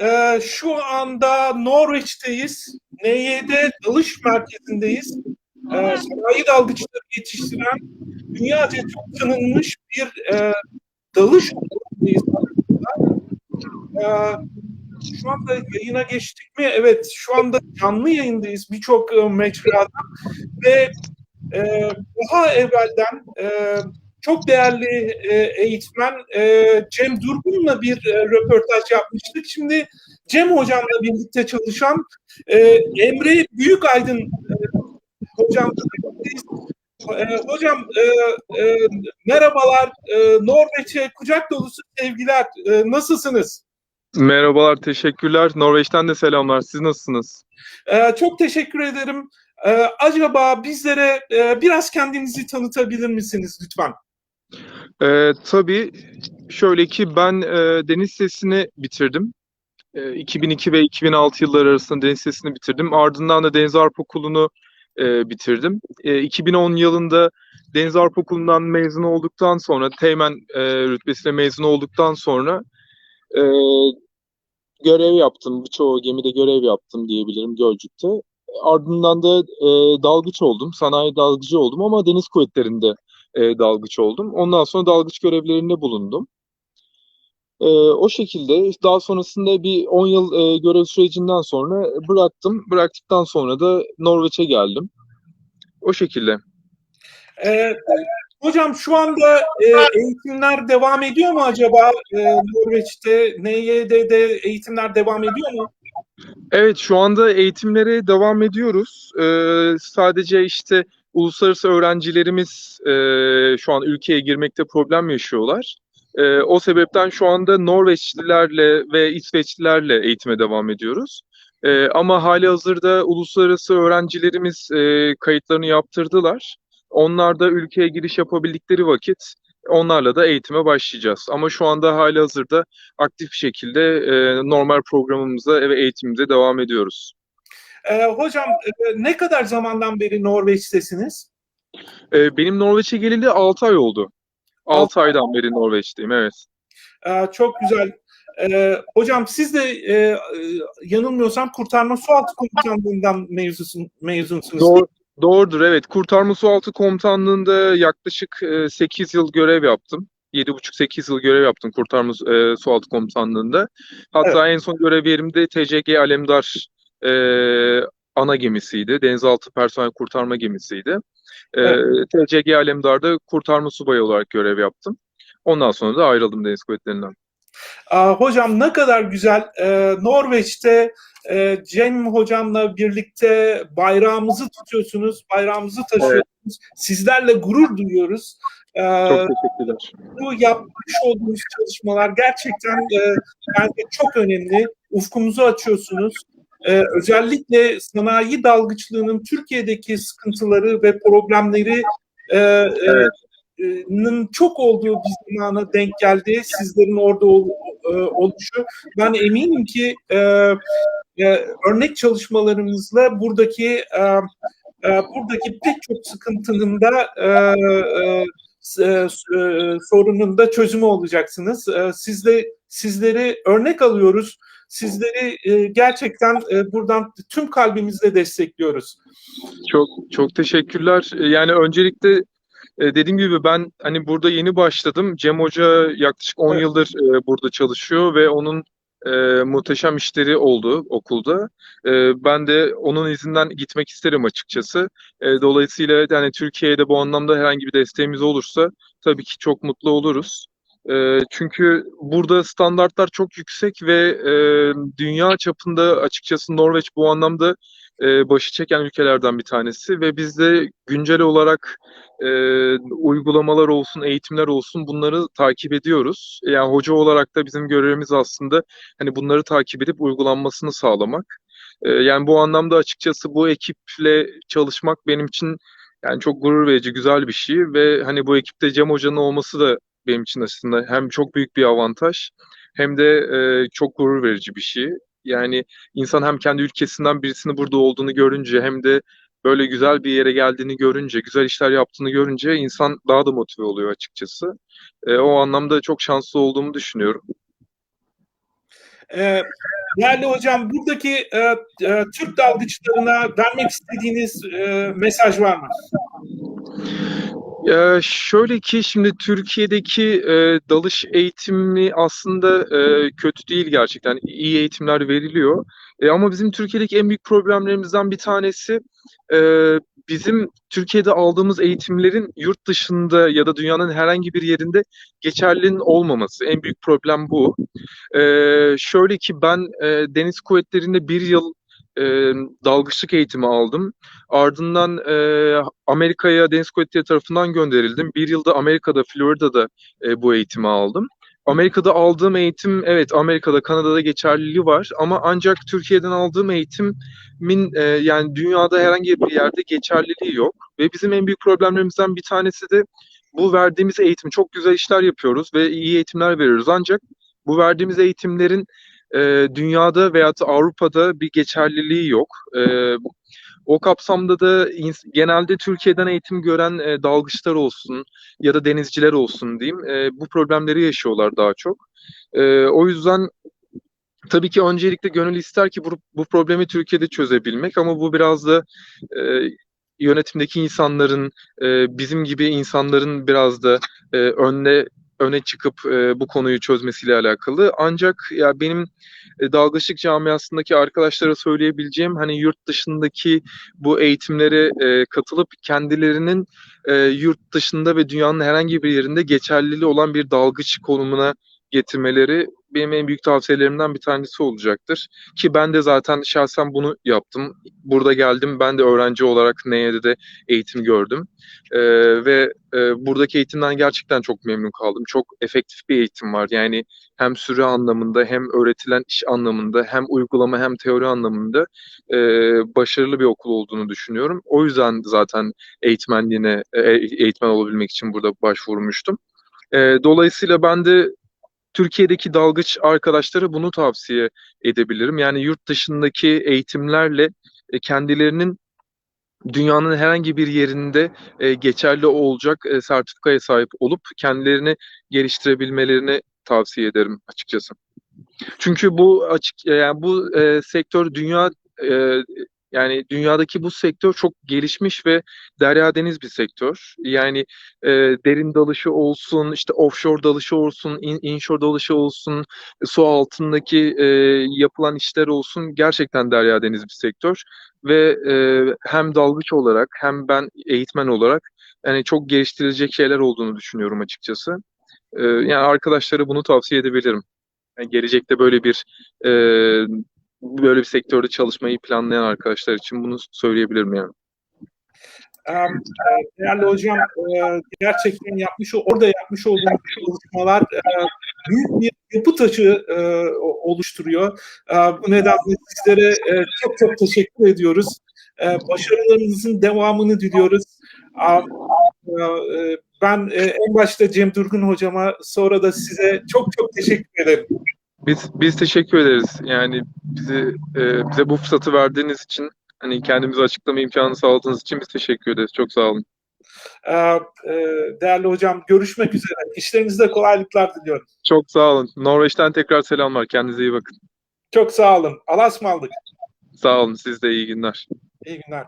Ee, şu anda Norveç'teyiz. NYD dalış merkezindeyiz. Ee, sanayi dalgıçları yetiştiren dünyaca çok tanınmış bir e, dalış okulundayız. Ee, şu anda yayına geçtik mi? Evet, şu anda canlı yayındayız birçok e, mecrada ve e, daha evvelden e, çok değerli e, eğitmen e, Cem Durgun'la bir e, röportaj yapmıştık. Şimdi Cem hocamla birlikte çalışan e, Emre Büyükaydın e. E, hocam e, e, merhabalar, e, Norveç'e kucak dolusu sevgiler. E, nasılsınız? Merhabalar, teşekkürler. Norveç'ten de selamlar. Siz nasılsınız? E, çok teşekkür ederim. Acaba bizlere e, biraz kendinizi tanıtabilir misiniz lütfen? Ee, tabii şöyle ki ben e, deniz sesini bitirdim. E, 2002 ve 2006 yılları arasında deniz sesini bitirdim. Ardından da Deniz Harp Okulu'nu e, bitirdim. E, 2010 yılında Deniz Harp Okulu'ndan mezun olduktan sonra, Teğmen e, rütbesine mezun olduktan sonra e, görev yaptım. Birçoğu gemide görev yaptım diyebilirim Gölcük'te. Ardından da e, dalgıç oldum. Sanayi dalgıcı oldum ama deniz kuvvetlerinde e, dalgıç oldum. Ondan sonra dalgıç görevlerinde bulundum. E, o şekilde daha sonrasında bir 10 yıl e, görev sürecinden sonra bıraktım. Bıraktıktan sonra da Norveç'e geldim. O şekilde. Ee, hocam şu anda e, eğitimler devam ediyor mu acaba e, Norveç'te? NYD'de eğitimler devam ediyor mu? Evet, şu anda eğitimlere devam ediyoruz. Ee, sadece işte uluslararası öğrencilerimiz e, şu an ülkeye girmekte problem yaşıyorlar. E, o sebepten şu anda Norveçlilerle ve İsveçlilerle eğitime devam ediyoruz. E, ama hali hazırda uluslararası öğrencilerimiz e, kayıtlarını yaptırdılar. Onlar da ülkeye giriş yapabildikleri vakit onlarla da eğitime başlayacağız. Ama şu anda hali hazırda aktif şekilde e, normal programımıza ve eğitimimize devam ediyoruz. Ee, hocam e, ne kadar zamandan beri Norveç'tesiniz? E, benim Norveç'e geleli 6 ay oldu. 6 aydan beri Norveç'teyim, evet. Ee, çok güzel. Ee, hocam siz de e, e, yanılmıyorsam kurtarma sualtı komutanlığından mevzusun, mezunsunuz. Doğru, doğrudur, evet. Kurtarma Sualtı Komutanlığı'nda yaklaşık e, 8 yıl görev yaptım. 7,5-8 yıl görev yaptım Kurtarma e, Sualtı Komutanlığı'nda. Hatta en son görev yerimde TCG Alemdar e, ana gemisiydi. Denizaltı personel kurtarma gemisiydi. E, Evet. TCG Alemdar'da kurtarma subayı olarak görev yaptım. Ondan sonra da ayrıldım Deniz Kuvvetleri'nden. Aa, hocam ne kadar güzel. Ee, Norveç'te e, Cem hocamla birlikte bayrağımızı tutuyorsunuz, bayrağımızı taşıyorsunuz. Sizlerle gurur duyuyoruz. Ee, Çok teşekkürler. bu yapmış olduğunuz çalışmalar gerçekten e, bence çok önemli. Ufkumuzu açıyorsunuz. Ee, özellikle sanayi dalgıçlığının Türkiye'deki sıkıntıları ve problemleri e, e, e, nın çok olduğu bir zamana denk geldi. Sizlerin orada ol- e, oluşu. Ben eminim ki e, e, örnek çalışmalarınızla buradaki e, e, buradaki pek çok sıkıntının da e, e, e, e, sorunun da çözümü olacaksınız. E, sizde sizleri örnek alıyoruz. Sizleri e, gerçekten e, buradan tüm kalbimizle destekliyoruz. Çok çok teşekkürler. E, Yani öncelikle dediğim gibi ben hani burada yeni başladım. Cem Hoca yaklaşık 10 Evet. yıldır e, burada çalışıyor ve onun e, muhteşem işleri oldu okulda. E, ben de onun izinden gitmek isterim açıkçası. E, dolayısıyla yani Türkiye'de bu anlamda herhangi bir desteğimiz olursa tabii ki çok mutlu oluruz. E, çünkü burada standartlar çok yüksek ve e, dünya çapında açıkçası Norveç bu anlamda e, başı çeken ülkelerden bir tanesi ve biz de güncel olarak e, uygulamalar olsun, eğitimler olsun bunları takip ediyoruz. Yani hoca olarak da bizim görevimiz aslında hani bunları takip edip uygulanmasını sağlamak. E, yani bu anlamda açıkçası bu ekiple çalışmak benim için yani çok gurur verici, güzel bir şey ve hani bu ekipte Cem Hoca'nın olması da benim için aslında hem çok büyük bir avantaj hem de e, çok gurur verici bir şey. Yani insan hem kendi ülkesinden birisinin burada olduğunu görünce hem de böyle güzel bir yere geldiğini görünce, güzel işler yaptığını görünce insan daha da motive oluyor açıkçası. E, o anlamda çok şanslı olduğumu düşünüyorum. E, değerli hocam buradaki e, e, Türk dalgıçlarına vermek istediğiniz e, mesaj var mı? Ya şöyle ki şimdi Türkiye'deki e, dalış eğitimi aslında e, kötü değil gerçekten. İyi eğitimler veriliyor. E, ama bizim Türkiye'deki en büyük problemlerimizden bir tanesi e, bizim Türkiye'de aldığımız eğitimlerin yurt dışında ya da dünyanın herhangi bir yerinde geçerliliğinin olmaması. En büyük problem bu. E, şöyle ki ben e, Deniz Kuvvetleri'nde bir yıl e, dalgıçlık eğitimi aldım. Ardından e, Amerika'ya Deniz Kuvvetleri tarafından gönderildim. Bir yılda Amerika'da, Florida'da e, bu eğitimi aldım. Amerika'da aldığım eğitim, evet Amerika'da, Kanada'da geçerliliği var ama ancak Türkiye'den aldığım eğitimin e, yani dünyada herhangi bir yerde geçerliliği yok. Ve bizim en büyük problemlerimizden bir tanesi de bu verdiğimiz eğitim. Çok güzel işler yapıyoruz ve iyi eğitimler veriyoruz ancak bu verdiğimiz eğitimlerin e, dünyada veya Avrupa'da bir geçerliliği yok. E, o kapsamda da genelde Türkiye'den eğitim gören e, dalgıçlar olsun ya da denizciler olsun diyeyim e, bu problemleri yaşıyorlar daha çok. E, o yüzden tabii ki öncelikle gönül ister ki bu, bu problemi Türkiye'de çözebilmek ama bu biraz da e, yönetimdeki insanların e, bizim gibi insanların biraz da e, önüne öne çıkıp e, bu konuyu çözmesiyle alakalı. Ancak ya benim e, dalgıçlık camiasındaki arkadaşlara söyleyebileceğim hani yurt dışındaki bu eğitimlere e, katılıp kendilerinin e, yurt dışında ve dünyanın herhangi bir yerinde geçerliliği olan bir dalgıç konumuna getirmeleri benim en büyük tavsiyelerimden bir tanesi olacaktır. Ki ben de zaten şahsen bunu yaptım. Burada geldim ben de öğrenci olarak NEYE'de de eğitim gördüm. Ee, ve e, buradaki eğitimden gerçekten çok memnun kaldım. Çok efektif bir eğitim var. Yani hem süre anlamında hem öğretilen iş anlamında hem uygulama hem teori anlamında e, başarılı bir okul olduğunu düşünüyorum. O yüzden zaten eğitmenliğine e, eğitmen olabilmek için burada başvurmuştum. E, dolayısıyla ben de Türkiye'deki dalgıç arkadaşlara bunu tavsiye edebilirim. Yani yurt dışındaki eğitimlerle e, kendilerinin dünyanın herhangi bir yerinde e, geçerli olacak e, sertifikaya sahip olup kendilerini geliştirebilmelerini tavsiye ederim açıkçası. Çünkü bu açık yani bu sektör dünya yani dünyadaki bu sektör çok gelişmiş ve derya deniz bir sektör. Yani e, derin dalışı olsun, işte offshore dalışı olsun, in, inshore dalışı olsun, su altındaki e, yapılan işler olsun gerçekten derya deniz bir sektör ve e, hem dalgıç olarak hem ben eğitmen olarak yani çok geliştirilecek şeyler olduğunu düşünüyorum açıkçası. E, yani arkadaşlara bunu tavsiye edebilirim. Yani gelecekte böyle bir e, böyle bir sektörde çalışmayı planlayan arkadaşlar için bunu söyleyebilirim yani. Ee, Değerli hocam, e, gerçekten yapmış orada yapmış olduğunuz çalışmalar e, büyük bir yapı taşı e, oluşturuyor. E, Bu nedenle sizlere e, çok çok teşekkür ediyoruz. E, Başarılarınızın devamını diliyoruz. E, e, Ben e, en başta Cem Durgun hocama sonra da size çok çok teşekkür ederim. Biz biz teşekkür ederiz. Yani bizi e, bize bu fırsatı verdiğiniz için hani kendimizi açıklama imkanı sağladığınız için biz teşekkür ederiz. Çok sağ olun. E, e, Değerli hocam görüşmek üzere. İşlerinizde kolaylıklar diliyorum. Çok sağ olun. Norveç'ten tekrar selamlar. Kendinize iyi bakın. Çok sağ olun. Allah'a ısmarladık. Sağ olun. Siz de iyi günler. İyi günler.